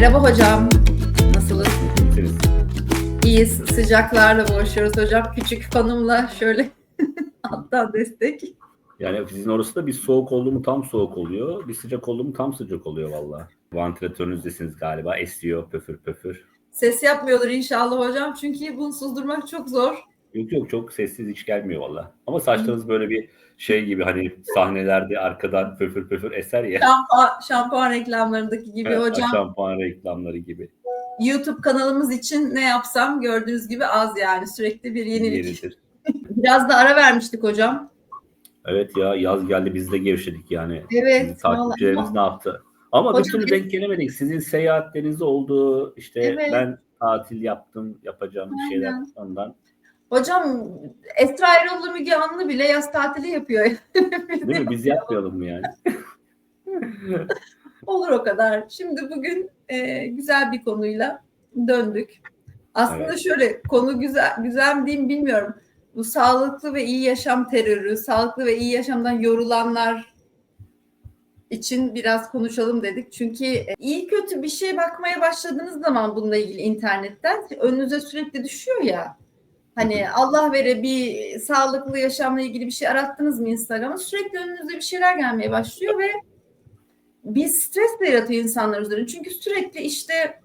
Merhaba hocam. Nasılsınız? İyiyiz. Sıcaklarla boğuşuyoruz hocam. Küçük fanımla şöyle alttan destek. Yani sizin orası da bir soğuk oldu mu tam soğuk oluyor. Bir sıcak oldu mu tam sıcak oluyor valla. Vantilatörünüzdesiniz galiba. Esiyor pöfür pöfür. Ses yapmıyordur inşallah hocam. Çünkü bunu suzdurmak çok zor. Yok yok çok sessiz hiç gelmiyor valla. Ama saçlarınız böyle bir şey gibi hani sahnelerde arkadan pöfür pöfür eser ya. Şampuan, şampuan reklamlarındaki gibi Evet, hocam. Şampuan reklamları gibi. YouTube kanalımız için ne yapsam gördüğünüz gibi az yani. Sürekli bir yenilik. Yeridir. Biraz da ara vermiştik hocam. Evet ya yaz geldi biz de gevşedik yani. Evet. Sizin takipçileriniz vallahi. ne yaptı? Ama bir Hocam türlü biz- denk gelemedik. Sizin seyahatleriniz oldu. İşte Evet. ben tatil yaptım. Yapacağım bir şeyler Aynen. ondan. Hocam Esra Erol'la Müge Anlı bile yaz tatili yapıyor. Değil mi? Biz yapmayalım mı yani? Olur o kadar. Şimdi bugün e, güzel bir konuyla döndük. Aslında Evet. şöyle konu güzel güzel mi diyeyim bilmiyorum. Bu sağlıklı ve iyi yaşam terörü, sağlıklı ve iyi yaşamdan yorulanlar için biraz konuşalım dedik. Çünkü e, iyi kötü bir şeye bakmaya başladığınız zaman bununla ilgili internetten önünüze sürekli düşüyor ya. Hani Allah vere bir sağlıklı yaşamla ilgili bir şey arattınız mı Instagram'a sürekli önünüze bir şeyler gelmeye başlıyor ve bir stres de yaratıyor insanlar üzerine. Çünkü sürekli işte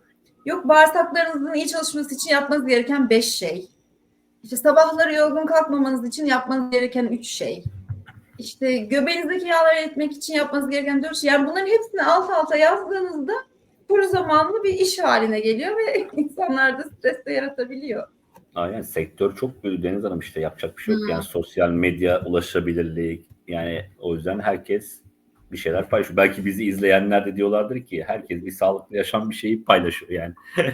yok bağırsaklarınızın iyi çalışması için yapmanız gereken beş şey. İşte sabahları yorgun kalkmamanız için yapmanız gereken üç şey. İşte göbeğinizdeki yağları eritmek için yapmanız gereken dört şey. Yani bunların hepsini alt alta yazdığınızda kuru zamanlı bir iş haline geliyor ve insanlarda stres de yaratabiliyor. Aynen sektör çok büyüdü Deniz Hanım işte yapacak bir şey yok. Hı. Yani sosyal medya ulaşabilirlik yani o yüzden herkes bir şeyler paylaşıyor. Belki bizi izleyenler de diyorlardır ki herkes bir sağlıklı yaşam bir şeyi paylaşıyor yani.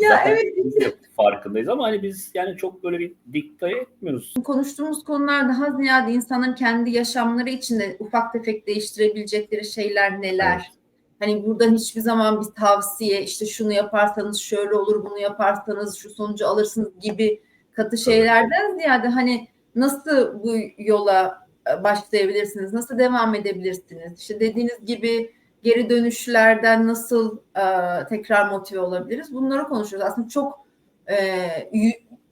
Ya Zaten evet biz de farkındayız ama hani biz yani çok böyle bir dikte etmiyoruz. konuştuğumuz konular daha ziyade insanların kendi yaşamları içinde ufak tefek değiştirebilecekleri şeyler neler? Evet. Hani buradan hiçbir zaman bir tavsiye işte şunu yaparsanız şöyle olur bunu yaparsanız şu sonucu alırsınız gibi katı şeylerden ziyade hani nasıl bu yola e, başlayabilirsiniz? Nasıl devam edebilirsiniz? İşte dediğiniz gibi geri dönüşlerden nasıl e, tekrar motive olabiliriz? Bunları konuşuyoruz. Aslında çok e,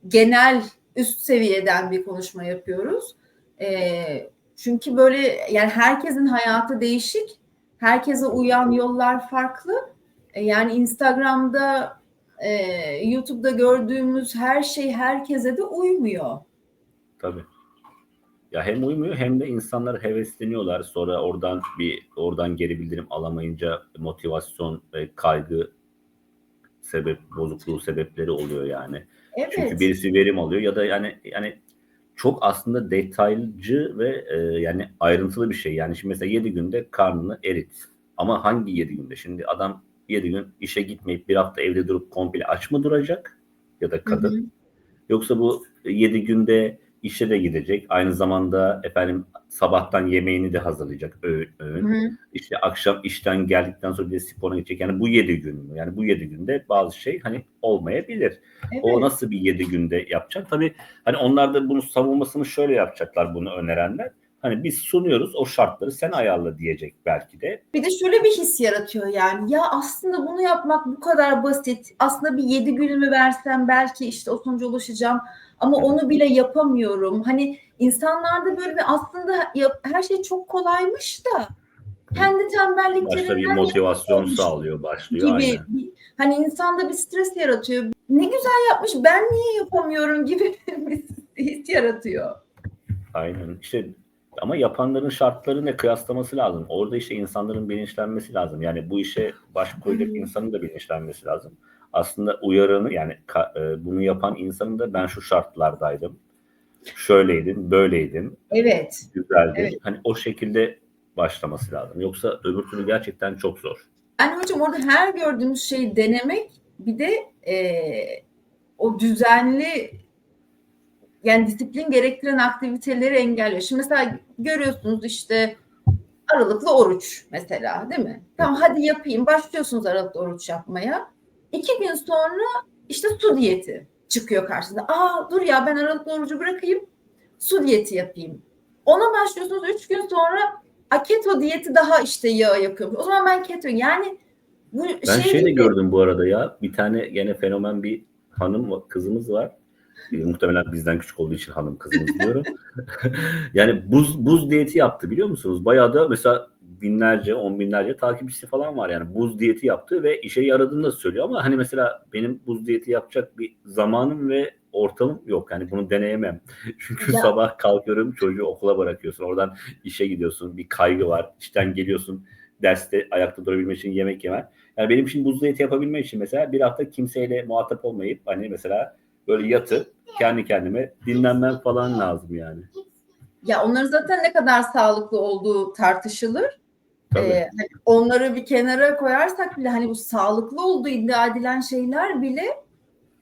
genel üst seviyeden bir konuşma yapıyoruz. E, çünkü böyle yani herkesin hayatı değişik. Herkese uyan yollar farklı. E, yani Instagram'da, e, YouTube'da gördüğümüz her şey herkese de uymuyor. Tabii. Ya hem uymuyor hem de insanlar hevesleniyorlar. Sonra oradan bir oradan geri bildirim alamayınca motivasyon ve kaygı sebep bozukluğu sebepleri oluyor yani. Evet. Çünkü birisi verim alıyor ya da yani yani çok aslında detaycı ve e, yani ayrıntılı bir şey. Yani şimdi mesela 7 günde karnını erit. Ama hangi 7 günde? Şimdi adam 7 gün işe gitmeyip bir hafta evde durup komple aç mı duracak? Ya da kadın. Hı hı. Yoksa bu 7 günde işe de gidecek. Aynı zamanda efendim sabahtan yemeğini de hazırlayacak öğün. öğün. Hı. İşte akşam işten geldikten sonra bir de spora gidecek. Yani bu 7 gün mü? Yani bu 7 günde bazı şey hani olmayabilir. Evet. O nasıl bir 7 günde yapacak? Tabii hani onlar da bunu savunmasını şöyle yapacaklar bunu önerenler. Hani biz sunuyoruz o şartları sen ayarla diyecek belki de. Bir de şöyle bir his yaratıyor yani. Ya aslında bunu yapmak bu kadar basit. Aslında bir yedi günümü versem belki işte o sonuca ulaşacağım. Ama onu bile yapamıyorum. Hani insanlarda böyle bir aslında her şey çok kolaymış da kendi Başta bir tembelliklerinden motivasyon sağlıyor başlıyor. gibi. Aynen. Hani insanda bir stres yaratıyor. Ne güzel yapmış ben niye yapamıyorum gibi bir his yaratıyor. Aynen. İşte ama yapanların şartları ne kıyaslaması lazım. Orada işte insanların bilinçlenmesi lazım. Yani bu işe baş koyacak insanın da bilinçlenmesi lazım. Aslında uyaranı yani e, bunu yapan insanın da ben şu şartlardaydım. Şöyleydim, böyleydim. Evet. Güzeldi. Evet. Hani o şekilde başlaması lazım. Yoksa öbür türlü gerçekten çok zor. Yani hocam orada her gördüğümüz şeyi denemek bir de eee, o düzenli yani disiplin gerektiren aktiviteleri engelliyor. Şimdi mesela görüyorsunuz işte aralıklı oruç mesela değil mi? Tamam hadi yapayım. Başlıyorsunuz aralıklı oruç yapmaya. İki gün sonra işte su diyeti çıkıyor karşınıza. Aa dur ya ben aralıklı orucu bırakayım. Su diyeti yapayım. Ona başlıyorsunuz üç gün sonra a, keto diyeti daha işte yağ yakıyor. O zaman ben keto yani Bu Ben şey, de gibi- gördüm bu arada ya. Bir tane gene fenomen bir hanım kızımız var. E, muhtemelen bizden küçük olduğu için hanım kızımız diyorum. yani buz buz diyeti yaptı biliyor musunuz? Bayağı da mesela binlerce, on binlerce takipçisi falan var yani. Buz diyeti yaptı ve işe yaradığını da söylüyor ama hani mesela benim buz diyeti yapacak bir zamanım ve ortamım yok. Yani bunu deneyemem. Çünkü Ya. sabah kalkıyorum çocuğu okula bırakıyorsun. Oradan işe gidiyorsun. Bir kaygı var. İşten geliyorsun. Derste ayakta durabilmek için yemek yemen. Yani benim için buz diyeti yapabilmek için mesela bir hafta kimseyle muhatap olmayıp hani mesela böyle yatıp kendi kendime dinlenmem falan lazım yani. Ya onların zaten ne kadar sağlıklı olduğu tartışılır. Tabii. Ee, hani onları bir kenara koyarsak bile hani bu sağlıklı olduğu iddia edilen şeyler bile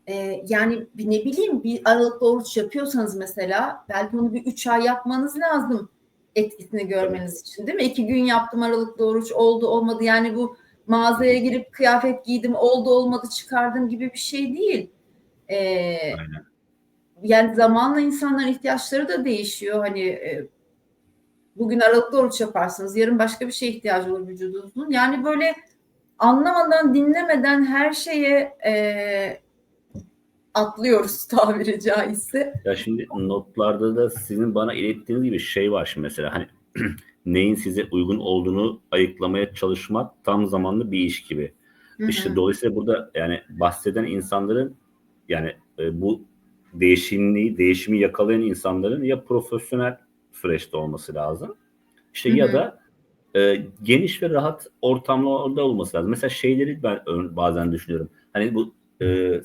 e, yani bir ne bileyim bir aralıklı oruç yapıyorsanız mesela belki onu bir üç ay yapmanız lazım etkisini görmeniz için değil mi? İki gün yaptım aralıklı oruç oldu olmadı yani bu mağazaya girip kıyafet giydim oldu olmadı çıkardım gibi bir şey değil. Aynen. yani zamanla insanların ihtiyaçları da değişiyor. Hani e, bugün aralıklı oruç yaparsınız, yarın başka bir şeye ihtiyacı olur vücudunuzun. Yani böyle anlamadan, dinlemeden her şeye e, atlıyoruz tabiri caizse. Ya şimdi notlarda da sizin bana ilettiğiniz gibi şey var şimdi mesela hani neyin size uygun olduğunu ayıklamaya çalışmak tam zamanlı bir iş gibi. Hı hı. İşte dolayısıyla burada yani bahseden insanların yani e, bu değişimliği, değişimi yakalayan insanların ya profesyonel süreçte olması lazım. İşte Hı ya da e, geniş ve rahat ortamlarda olması lazım. Mesela şeyleri ben bazen düşünüyorum. Hani bu e,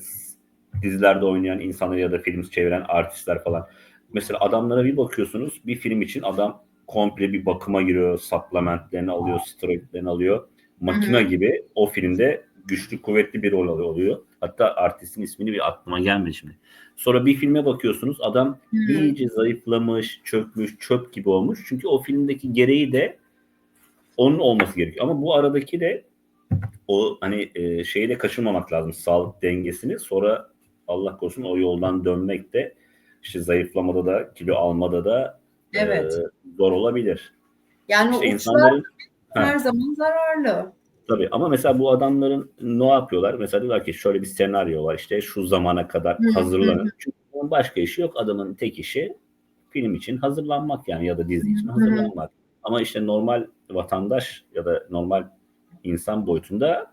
dizilerde oynayan insanlar ya da film çeviren artistler falan. Mesela adamlara bir bakıyorsunuz bir film için adam komple bir bakıma giriyor, supplementlerini alıyor, steroidlerini alıyor. Makine Hı hı. gibi o filmde güçlü kuvvetli bir rol oluyor. Hatta artistin ismini bir aklıma gelmedi şimdi. Sonra bir filme bakıyorsunuz adam Hı. iyice zayıflamış, çökmüş, çöp gibi olmuş. Çünkü o filmdeki gereği de onun olması gerekiyor. Ama bu aradaki de o hani e, şeyi de kaçırmamak lazım sağlık dengesini. Sonra Allah korusun o yoldan dönmek de işte zayıflamada da kilo almada da e, Evet. zor olabilir. Yani İşte o uçlar insanların her zaman zararlı. Tabii ama mesela bu adamların ne yapıyorlar? Mesela diyorlar ki şöyle bir senaryo var işte şu zamana kadar hazırlanın. Çünkü onun başka işi yok. Adamın tek işi film için hazırlanmak yani ya da dizi için hazırlanmak. Ama işte normal vatandaş ya da normal insan boyutunda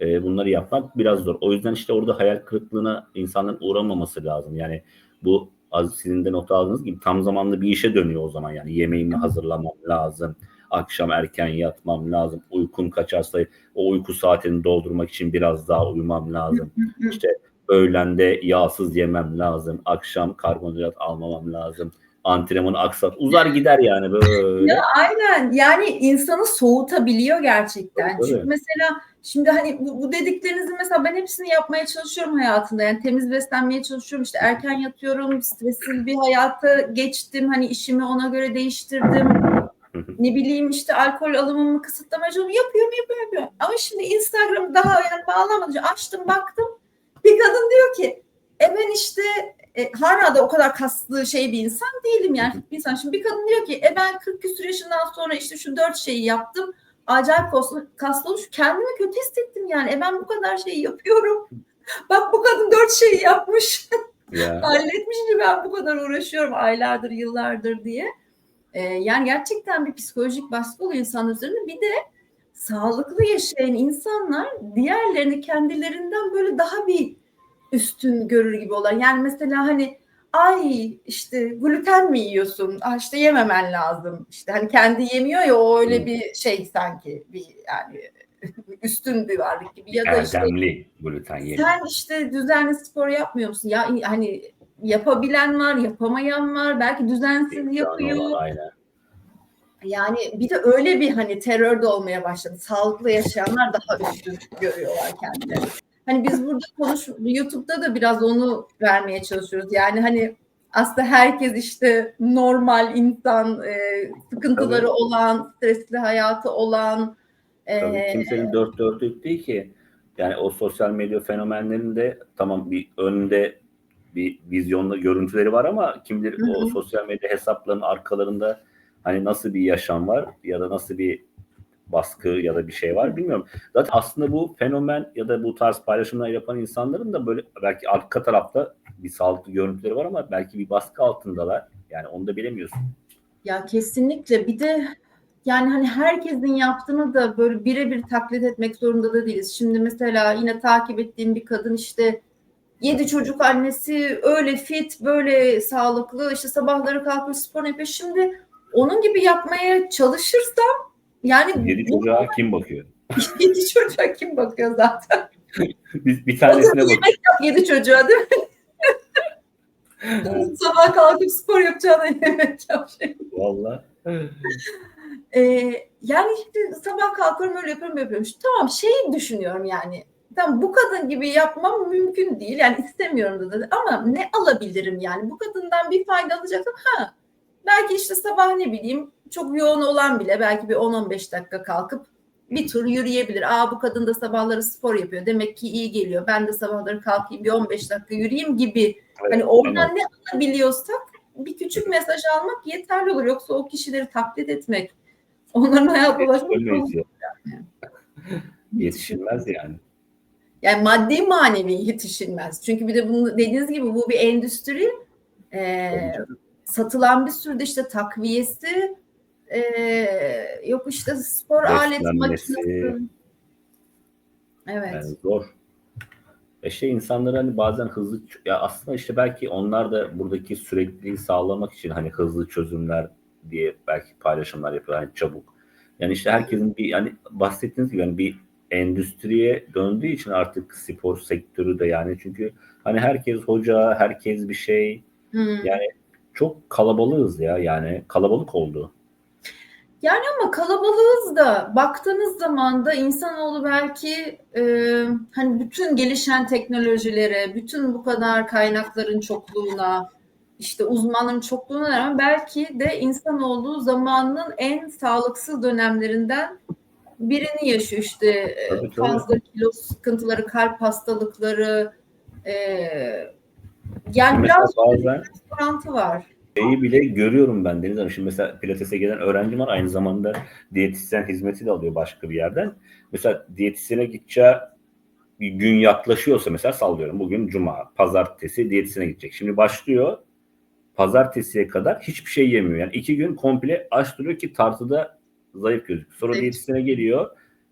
e, bunları yapmak biraz zor. O yüzden işte orada hayal kırıklığına insanların uğramaması lazım. Yani bu az sizin de not aldığınız gibi tam zamanlı bir işe dönüyor o zaman. Yani yemeğimi hazırlamam lazım. Akşam erken yatmam lazım. Uykum kaçarsa o uyku saatini doldurmak için biraz daha uyumam lazım. İşte öğlende yağsız yemem lazım. Akşam karbonhidrat almamam lazım. Antrenmanı aksat. Uzar gider yani böyle. Ya aynen yani insanı soğutabiliyor gerçekten. Tabii, Çünkü mesela şimdi hani bu, bu dediklerinizi mesela ben hepsini yapmaya çalışıyorum hayatımda. Yani temiz beslenmeye çalışıyorum. İşte erken yatıyorum. Stressiz bir hayata geçtim. Hani işimi ona göre değiştirdim. Ne bileyim işte alkol alımımı kısıtlamaya çalışıyorum. Yapıyorum, yapıyorum, yapıyorum. Ama şimdi Instagram'ı daha yani bağlamadan önce açtım baktım. Bir kadın diyor ki e ben işte e, hala da o kadar kaslı şey bir insan değilim yani bir insan. Şimdi bir kadın diyor ki e ben 40 küsur yaşından sonra işte şu dört şeyi yaptım. Acayip kaslı, kaslı olmuş. Kendimi kötü hissettim yani. E ben bu kadar şeyi yapıyorum. Bak bu kadın dört şeyi yapmış. Ya. Halletmiş ki ben bu kadar uğraşıyorum aylardır, yıllardır diye. Ee, yani gerçekten bir psikolojik baskı oluyor insanlar üzerinde. Bir de sağlıklı yaşayan insanlar diğerlerini kendilerinden böyle daha bir üstün görür gibi olan. Yani mesela hani ay işte gluten mi yiyorsun? Ah işte yememen lazım. İşte hani kendi yemiyor ya o öyle bir şey sanki bir yani üstün bir varlık gibi ya da işte Erdemli gluten yemi. sen işte düzenli spor yapmıyor musun? Ya hani yapabilen var, yapamayan var. Belki düzensiz yapıyor. Aynen. Yani bir de öyle bir hani terör de olmaya başladı. Sağlıklı yaşayanlar daha üstün görüyorlar kendilerini. Hani biz burada konuş YouTube'da da biraz onu vermeye çalışıyoruz. Yani hani aslında herkes işte normal insan, e, sıkıntıları Tabii. olan, stresli hayatı olan, e, Tabii kimsenin dört dörtlük değil ki. Yani o sosyal medya fenomenlerinde tamam bir önde bir vizyonlu görüntüleri var ama kim bilir o sosyal medya hesaplarının arkalarında hani nasıl bir yaşam var ya da nasıl bir baskı ya da bir şey var bilmiyorum. Zaten aslında bu fenomen ya da bu tarz paylaşımlar yapan insanların da böyle belki arka tarafta bir sağlıklı görüntüleri var ama belki bir baskı altındalar. Yani onu da bilemiyorsun. Ya kesinlikle bir de yani hani herkesin yaptığını da böyle birebir taklit etmek zorunda da değiliz. Şimdi mesela yine takip ettiğim bir kadın işte yedi çocuk annesi öyle fit böyle sağlıklı işte sabahları kalkıyor spor yapıyor. Şimdi onun gibi yapmaya çalışırsam yani Yedi çocuğa kim bakıyor? yedi çocuğa kim bakıyor zaten? Biz bir tanesine yap yedi çocuğa değil mi? Sabah kalkıp spor yapacağına yemek yap. Valla. Ee, yani işte sabah kalkıyorum öyle yapıyorum yapıyorum. Tamam şeyi düşünüyorum yani. Tamam bu kadın gibi yapmam mümkün değil. Yani istemiyorum da, da ama ne alabilirim yani? Bu kadından bir fayda alacaksam ha belki işte sabah ne bileyim çok yoğun olan bile belki bir 10-15 dakika kalkıp bir tur yürüyebilir. Aa bu kadın da sabahları spor yapıyor. Demek ki iyi geliyor. Ben de sabahları kalkayım bir 15 dakika yürüyeyim gibi. Hani oradan ne alabiliyorsak bir küçük mesaj almak yeterli olur. Yoksa o kişileri taklit etmek, onların hayatına ulaşmak. Yetişilmez yani. Yani maddi manevi yetişilmez. Çünkü bir de bunu dediğiniz gibi bu bir endüstri. Ee, satılan bir sürü de işte takviyesi ee, yok işte spor alet Beslenmesi. makinesi. Evet. Yani zor. E şey insanları hani bazen hızlı ya aslında işte belki onlar da buradaki sürekliliği sağlamak için hani hızlı çözümler diye belki paylaşımlar yapıyor hani çabuk. Yani işte herkesin bir yani bahsettiğiniz gibi yani bir endüstriye döndüğü için artık spor sektörü de yani çünkü hani herkes hoca, herkes bir şey Hmm. yani çok kalabalığız ya yani kalabalık oldu. Ama kalabalığız da baktığınız zaman da insanoğlu belki e, hani bütün gelişen teknolojilere, bütün bu kadar kaynakların çokluğuna, işte uzmanların çokluğuna rağmen belki de insanoğlu zamanının en sağlıksız dönemlerinden birini yaşıyor. İşte e, Tabii, tabii. fazla kilo sıkıntıları, kalp hastalıkları, e, yani Mesela biraz bazen orantı var. şeyi bile görüyorum ben Deniz Hanım. Şimdi mesela pilatese gelen öğrencim var. Aynı zamanda diyetisyen hizmeti de alıyor başka bir yerden. Mesela diyetisyene gideceği bir gün yaklaşıyorsa mesela sallıyorum. Bugün cuma, pazartesi diyetisyene gidecek. Şimdi başlıyor. Pazartesiye kadar hiçbir şey yemiyor. Yani iki gün komple aç duruyor ki tartıda zayıf gözüküyor. Sonra Evet. diyetisyene geliyor.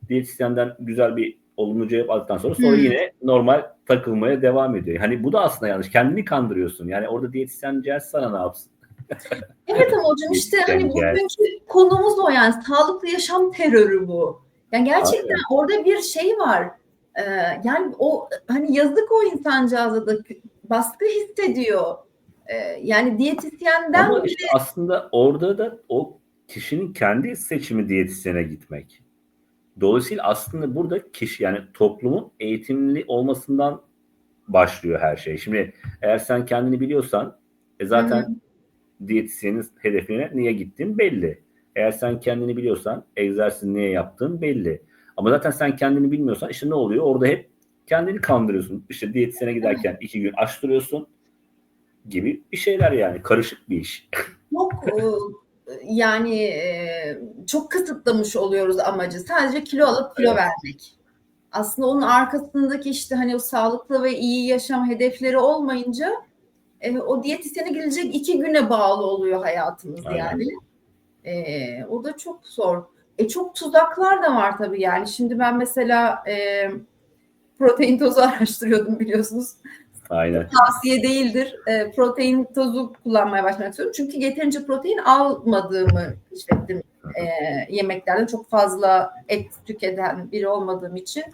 Diyetisyenden güzel bir olumlu cevap aldıktan sonra sonra Hmm. yine normal takılmaya devam ediyor. Hani bu da aslında yanlış. Kendini kandırıyorsun. Yani orada diyetisyen cihaz sana ne yapsın? Evet ama hocam işte hani bugünkü konumuz o yani sağlıklı yaşam terörü bu. Yani gerçekten orada bir şey var. Ee, yani o hani yazık o insancağıza da baskı hissediyor. Ee, yani diyetisyenden Ama bile işte aslında orada da o kişinin kendi seçimi diyetisyene gitmek. Dolayısıyla aslında burada kişi yani toplumun eğitimli olmasından başlıyor her şey. Şimdi eğer sen kendini biliyorsan e zaten diyetisyenin hedefine niye gittiğin belli. Eğer sen kendini biliyorsan egzersiz niye yaptığın belli. Ama zaten sen kendini bilmiyorsan işte ne oluyor? Orada hep kendini kandırıyorsun. İşte diyetisyene giderken iki gün açtırıyorsun gibi bir şeyler yani. Karışık bir iş. çok yani e, çok kısıtlamış oluyoruz amacı. Sadece kilo alıp kilo Evet. vermek. Aslında onun arkasındaki işte hani o sağlıklı ve iyi yaşam hedefleri olmayınca e, o diyetisyene gelecek iki güne bağlı oluyor hayatımız Aynen. yani. E, o da çok zor. E, çok tuzaklar da var tabii yani. Şimdi ben mesela e, protein tozu araştırıyordum biliyorsunuz Aynen. tavsiye değildir. E, protein tozu kullanmaya başlamak istiyorum. Çünkü yeterince protein almadığımı keşfettim e, yemeklerden. Çok fazla et tüketen biri olmadığım için.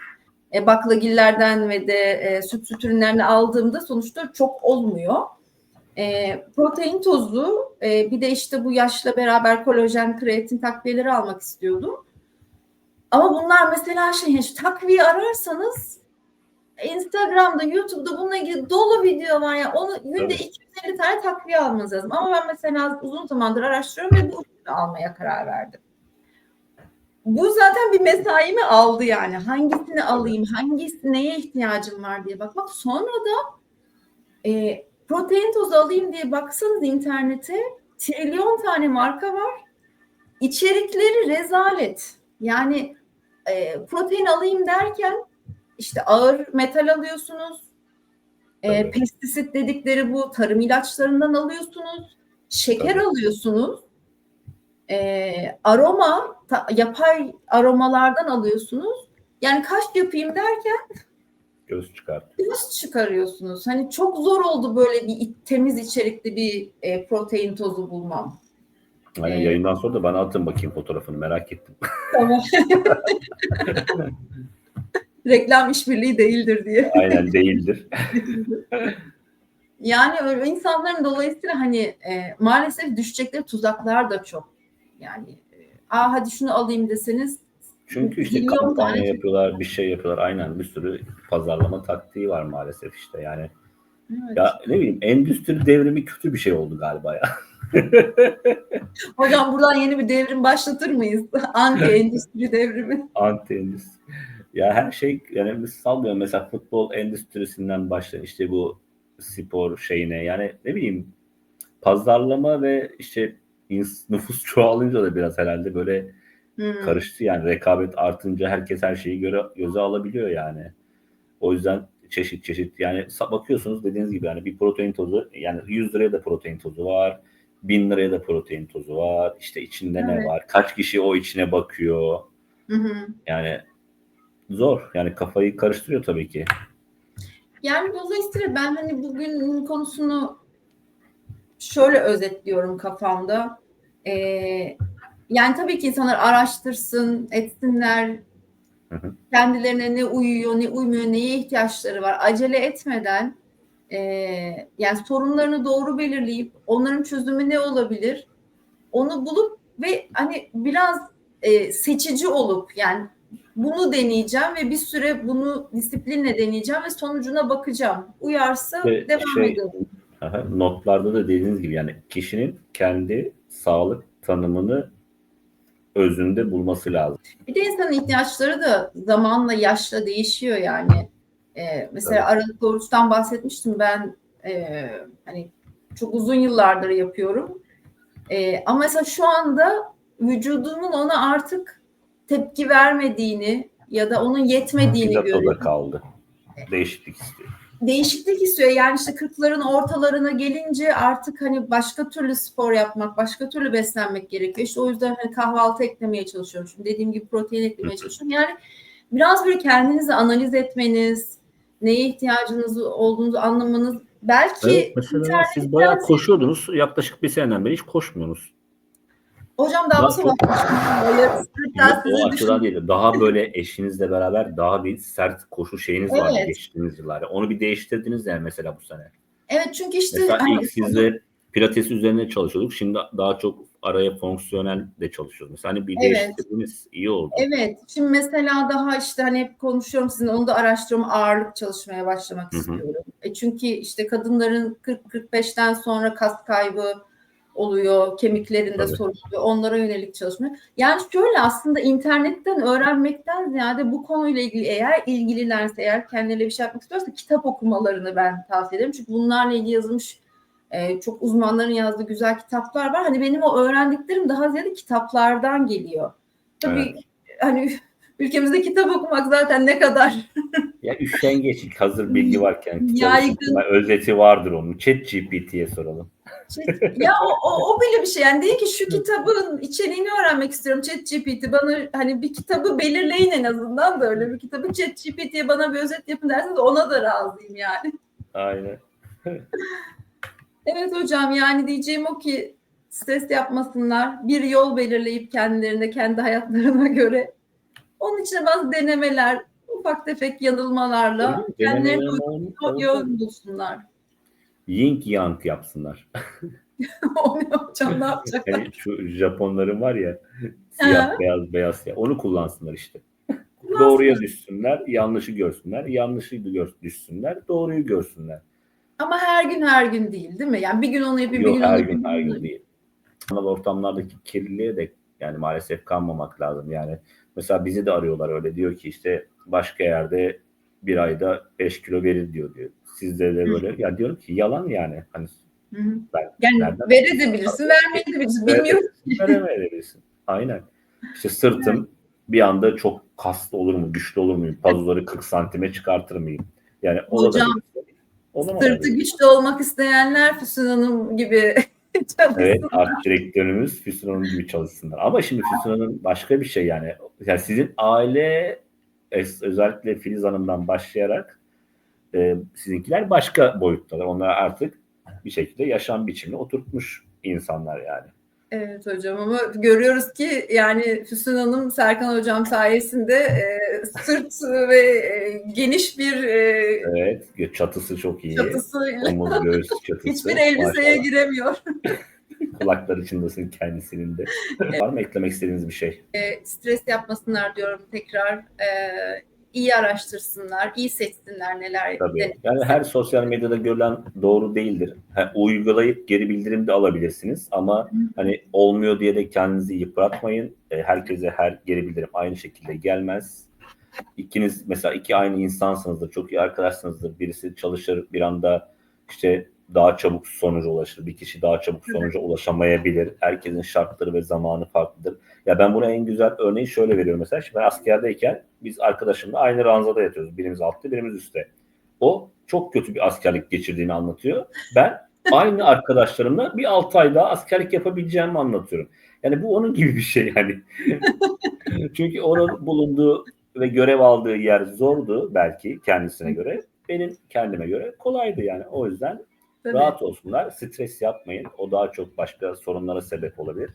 E, baklagillerden ve de e, süt süt ürünlerini aldığımda sonuçta çok olmuyor. E, protein tozu e, bir de işte bu yaşla beraber kolajen, kreatin takviyeleri almak istiyordum. Ama bunlar mesela şey takviye ararsanız Instagram'da, YouTube'da bununla ilgili dolu video var ya. Onu günde Tabii. 250 tane takviye almanız lazım. Ama ben mesela uzun zamandır araştırıyorum ve bu ürünü almaya karar verdim. Bu zaten bir mesaimi aldı yani. Hangisini alayım, hangisi neye ihtiyacım var diye bakmak. Sonra da e, protein tozu alayım diye baksanız internete trilyon tane marka var. İçerikleri rezalet. Yani e, protein alayım derken işte ağır metal alıyorsunuz. E, pestisit dedikleri bu tarım ilaçlarından alıyorsunuz. Şeker Tabii. alıyorsunuz. E, aroma, ta- yapay aromalardan alıyorsunuz. Yani kaş yapayım derken Göz çıkart. göz çıkarıyorsunuz. Hani çok zor oldu böyle bir temiz içerikli bir e, protein tozu bulmam. Hani Evet. yayından sonra da bana atın bakayım fotoğrafını merak ettim. Tamam. Reklam işbirliği değildir diye. Aynen değildir. Yani öyle insanların dolayısıyla hani e, maalesef düşecekleri tuzaklar da çok. Yani e, Aa hadi şunu alayım deseniz Çünkü işte kampanya tane- yapıyorlar, bir şey yapıyorlar. Aynen bir sürü pazarlama taktiği var maalesef işte. Yani evet. ya ne bileyim endüstri devrimi kötü bir şey oldu galiba ya. hocam buradan yeni bir devrim başlatır mıyız? Anti endüstri devrimi. Anti endüstri. Ya her şey yani biz sallıyorum mesela futbol endüstrisinden başlayan işte bu spor şeyine yani ne bileyim pazarlama ve işte nüfus çoğalınca da biraz herhalde böyle Hmm. karıştı yani rekabet artınca herkes her şeyi göre göze alabiliyor yani. O yüzden çeşit çeşit yani bakıyorsunuz dediğiniz gibi yani bir protein tozu yani 100 liraya da protein tozu var. 1000 liraya da protein tozu var. İşte içinde ne Evet. var? Kaç kişi o içine bakıyor? Hı hı. Yani zor. Yani kafayı karıştırıyor tabii ki. Yani dolayısıyla ben hani bugünün konusunu şöyle özetliyorum kafamda. Ee, yani tabii ki insanlar araştırsın, etsinler, Hı hı. kendilerine ne uyuyor, ne uymuyor, neye ihtiyaçları var. Acele etmeden e, yani sorunlarını doğru belirleyip onların çözümü ne olabilir? Onu bulup ve hani biraz e, seçici olup yani bunu deneyeceğim ve bir süre bunu disiplinle deneyeceğim ve sonucuna bakacağım. Uyarsa Ve devam şey- edelim. Aha, notlarda da dediğiniz gibi yani kişinin kendi sağlık tanımını özünde bulması lazım. Bir de insanın ihtiyaçları da zamanla yaşla değişiyor yani. Ee, mesela Evet. aralıklı oruçtan bahsetmiştim ben e, hani çok uzun yıllardır yapıyorum. E, ama mesela şu anda vücudumun ona artık tepki vermediğini ya da onun yetmediğini görüyorum. kaldı. Değişiklik istiyor. Değişiklik istiyor. Yani işte kırkların ortalarına gelince artık hani başka türlü spor yapmak, başka türlü beslenmek gerekiyor. İşte o yüzden hani kahvaltı eklemeye çalışıyorum. Şimdi dediğim gibi protein eklemeye çalışıyorum. Yani biraz böyle kendinizi analiz etmeniz, neye ihtiyacınız olduğunuzu anlamanız belki Evet, mesela siz bayağı koşuyordunuz. Yaklaşık bir seneden beri hiç koşmuyorsunuz. Hocam daha bu sabah hatta Yok, o sizi açıdan değil. Daha böyle eşinizle beraber daha bir sert koşu şeyiniz Evet. geçtiğiniz yıllarda. Onu bir değiştirdiniz yani mesela bu sene. Evet çünkü işte Mesela hani- ilk sizde pilates üzerine çalışıyorduk. Şimdi daha çok araya fonksiyonel de çalışıyoruz. Mesela hani bir Evet. değiştirdiğiniz iyi oldu. Evet. Şimdi mesela daha işte hani hep konuşuyorum sizin onu da araştırıyorum ağırlık çalışmaya başlamak Hı hı. istiyorum. E çünkü işte kadınların 40-45'ten sonra kas kaybı oluyor, kemiklerinde Tabii. sorun oluyor. Onlara yönelik çalışma. Yani şöyle aslında internetten öğrenmekten ziyade bu konuyla ilgili eğer ilgililerse, eğer kendileri bir şey yapmak istiyorsa kitap okumalarını ben tavsiye ederim. Çünkü bunlarla ilgili yazılmış e, çok uzmanların yazdığı güzel kitaplar var. Hani benim o öğrendiklerim daha ziyade kitaplardan geliyor. Tabii Evet. hani ülkemizde kitap okumak zaten ne kadar Ya üşengeç hazır bilgi varken Yaygın. özeti vardır onun. Chat GPT'ye soralım. Ya o, o, o bile bir şey yani değil ki şu kitabın içeriğini öğrenmek istiyorum ChatGPT bana hani bir kitabı belirleyin en azından da öyle bir kitabı ChatGPT'ye bana bir özet yapın derseniz ona da razıyım yani. Aynen. Evet hocam yani diyeceğim o ki stres yapmasınlar. Bir yol belirleyip kendilerine, kendi hayatlarına göre. Onun için bazı denemeler, ufak tefek yanılmalarla kendilerine uygun yol bulsunlar. Ying yang yapsınlar. o ne hocam ne yapacaklar? Hani şu Japonların var ya siyah beyaz beyaz siyah onu kullansınlar işte. Doğruya düşsünler, yanlışı görsünler, yanlışı düşsünler, doğruyu görsünler. Ama her gün her gün değil değil mi? Yani bir gün onu yapayım, bir Yok gün her onu gün her yapayım. gün değil. Sanal ortamlardaki kirliliğe de yani maalesef kanmamak lazım. Yani mesela bizi de arıyorlar öyle diyor ki işte başka yerde bir ayda 5 kilo verir diyor diyor. Sizde de böyle ya diyorum ki yalan yani. Hani Hı hı. Ben- Yani verebilirsin, vermeyebilirsin. Bilmiyorum. verebilirsin. Aynen. İşte sırtım bir anda çok kaslı olur mu, güçlü olur muyum? Pazuları 40 santime çıkartır mıyım? Yani Hocam, o da Sırtı güçlü olmak isteyenler Füsun Hanım gibi. Evet, art direktörümüz Füsun Hanım gibi çalışsınlar. Ama şimdi Füsun Hanım başka bir şey yani. Yani sizin aile özellikle Filiz Hanım'dan başlayarak e, sizinkiler başka boyuttalar. Onlar artık bir şekilde yaşam biçimini oturtmuş insanlar yani. Evet hocam ama görüyoruz ki yani Füsun Hanım Serkan hocam sayesinde e, sırt ve e, geniş bir e, Evet, çatısı çok iyi. çatısıyla Omuz göğüs çatısı. hiçbir elbiseye Maşallah. giremiyor. Kulaklar içindesin kendisinin de. Var mı eklemek istediğiniz bir şey? E, stres yapmasınlar diyorum tekrar. E, iyi araştırsınlar, iyi seçsinler neler. Tabii. ne- Yani her sosyal medyada görülen doğru değildir. Ha, uygulayıp geri bildirim de alabilirsiniz ama hani olmuyor diye de kendinizi yıpratmayın. E, herkese her geri bildirim aynı şekilde gelmez. İkiniz mesela iki aynı insansınızdır, çok iyi arkadaşsınızdır. Birisi çalışır bir anda işte daha çabuk sonuca ulaşır. Bir kişi daha çabuk sonuca ulaşamayabilir. Herkesin şartları ve zamanı farklıdır. Ya ben buna en güzel örneği şöyle veriyorum mesela. Şimdi ben askerdeyken biz arkadaşımla aynı ranzada yatıyoruz. Birimiz altta, birimiz üstte. O çok kötü bir askerlik geçirdiğini anlatıyor. Ben aynı arkadaşlarımla bir 6 ay daha askerlik yapabileceğimi anlatıyorum. Yani bu onun gibi bir şey yani. Çünkü onun bulunduğu ve görev aldığı yer zordu belki kendisine göre. Benim kendime göre kolaydı yani. O yüzden Tabii. rahat olsunlar, stres yapmayın. O daha çok başka sorunlara sebep olabilir.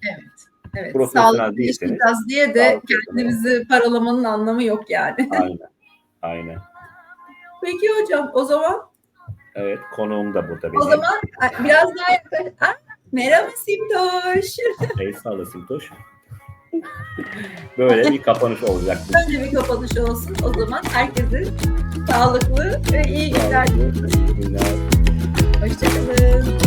Evet, Profesyonel sağlıklı değilseniz- diye de kendimizi paralamanın anlamı yok yani. Aynen. Aynen. Peki hocam o zaman Evet, konuğum da burada benim. o zaman biraz daha yakın. Merhaba Simtoş. Ey sağ olasın Toş. Böyle bir kapanış olacak. Böyle bir kapanış olsun. O zaman herkese sağlıklı ve iyi günler. Sağlıklı günler. Hoşçakalın.